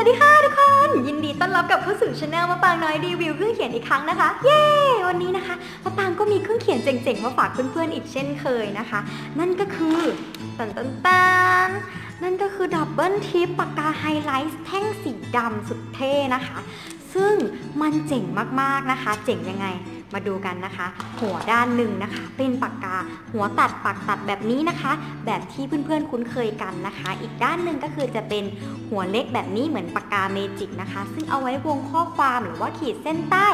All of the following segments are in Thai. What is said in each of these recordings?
วัสดีค่ะทุกคน ยินดีต้อนรับกลับเข้าสู่ช anel มะปางน้อยรีวิวเครื่องเขียนอีกครั้งนะคะ เย้ วันนี้นะคะมะปางก็มีเครื่องเขียนเจ๋งๆมาฝากเพื่อนๆอีกเช่นเคยนะคะ นั่นก็คือตันตันตันนั่นก็คือดับเบิลทิปปากกาไฮไลท์แท่งสีดำสุดเท่นะคะ ซึ่งมันเจ๋งมากๆนะคะ เจ๋งยังไง มาดูกันนะคะ หัวด้านหนึ่งนะคะ เป็นปากกา หัวตัดปากตัดแบบนี้นะคะ แบบที่เพื่อนๆคุ้นเคยกันนะคะ อีกด้านหนึ่งก็คือจะเป็นหัวเล็กแบบนี้เหมือนปากกาเมจิกนะคะ ซึ่งเอาไว้วงข้อความหรือว่าขีดเส้นใต้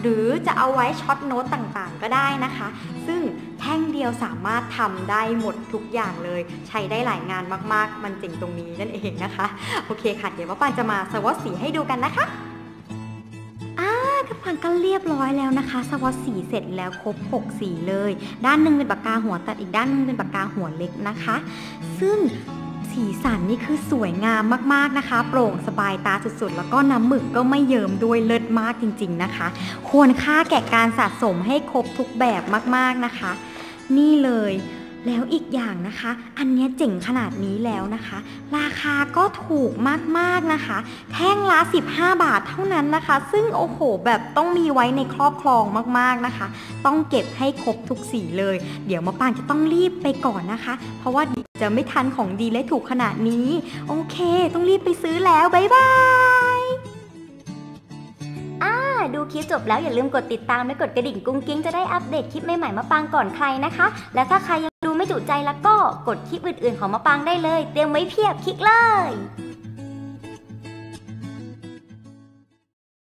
หรือจะเอาไว้ช็อตโน้ตต่างๆ ก็ได้นะคะ ซึ่งแท่งเดียวสามารถทำได้หมดทุกอย่างเลย ใช้ได้หลายงานมากๆ มันเจ๋งตรงนี้นั่นเองนะคะ โอเคค่ะ เดี๋ยวว่าปานจะมาสวอตสีให้ดูกันนะคะ มันก็เรียบร้อยแล้วนะคะสวอตสีเสร็จแล้วครบ 6 สีเลย ด้านหนึ่งเป็นปากกาหัวตัดอีกด้านนึงเป็นปากกาหัวเล็กนะคะ ซึ่งสีสันนี่คือสวยงามมากๆนะคะ โปร่งสบายตาสุดๆ แล้วก็น้ำหมึกก็ไม่เยิมด้วยเลิศมากจริง ๆนะคะ ควรค่าแก่การสะสมให้ครบทุกแบบมากๆนะคะ นี่เลย แล้วอีกอย่างนะคะ อันนี้เจ๋งขนาดนี้แล้วนะคะ ราคาก็ถูกมากๆนะคะ แท่งละ 15 บาทเท่านั้นนะคะ ซึ่งโอ้โห แบบต้องมีไว้ในครอบครองมากๆนะคะ ต้องเก็บให้ครบทุกสีเลย เดี๋ยวมาปางจะต้องรีบไปก่อนนะคะ เพราะว่าจะไม่ทันของดีและถูกขนาดนี้ โอเค ต้องรีบไปซื้อแล้ว บ๊ายบาย ลิปจบแล้วอย่าลืมกดติดตามและกดกระดิ่งกุ้งกิ้งจะได้อัปเดตคลิปใหม่ๆมาปางก่อนใครนะคะ และถ้าใครยังดูไม่จุใจแล้วก็กดคลิปอื่นๆของมาปางได้เลย เตรียมไว้เพียบคลิกเลย